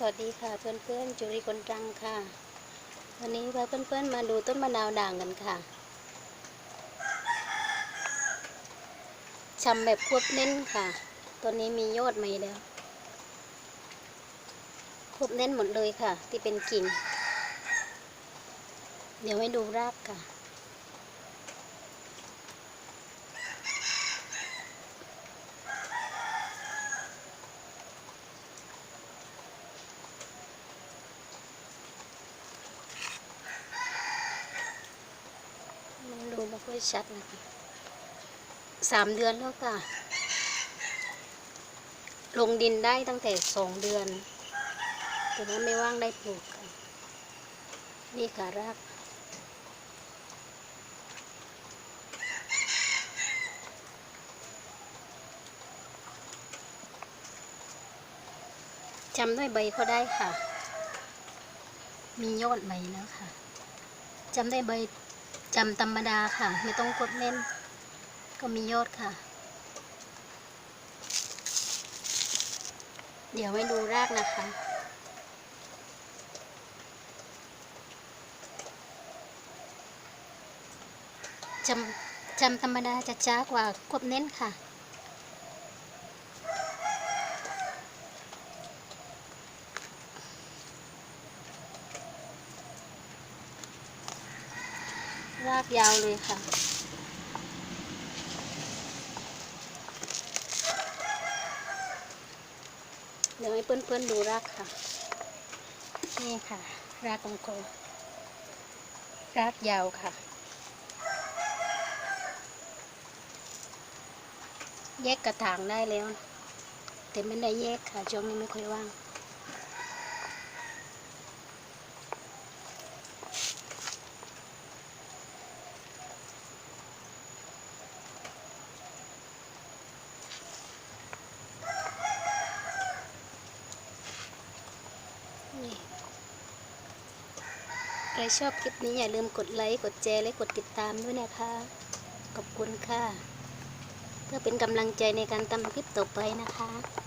สวัสดีค่ะเพื่อนๆ จุรีคนตรังค่ะ วันนี้พาเพื่อนๆมาดูต้นมะนาวด่างกันค่ะชำแบบควบเน้นค่ะตัวนี้มียอดใหม่แล้ว ควบเน้นหมดเลยค่ะ ที่เป็นกิ่ง เดี๋ยวให้ดูรากค่ะ ดูไม่ค่อยชัดนะคะสามเดือนแล้วค่ะ ลงดินได้ตั้งแต่สองเดือน แต่ว่าไม่ว่างได้ปลูกค่ะนี่ค่ะรากจำด้วยใบเขาได้ค่ะ มียอดใบแล้วค่ะจำได้ใบ จำธรรมดาค่ะ ไม่ต้องกดเล่น ก็มียอดค่ะ เดี๋ยวให้ดูรากนะคะ จำจำธรรมดาจะช้ากว่ากดเน้นค่ะ รากยาวเลยค่ะ เดี๋ยวให้เพื่อนๆดูรากค่ะ นี่ค่ะ รากของโกรากยาวค่ะ แยกกระถางได้แล้ว แต่ไม่ได้แยกค่ะช่วงนี้ไม่ค่อยว่าง ใครชอบคลิปนี้อย่าลืมกดไลค์กดแชร์และกดติดตามด้วยนะคะ ขอบคุณค่ะ เพื่อเป็นกำลังใจในการทำคลิปต่อไปนะคะ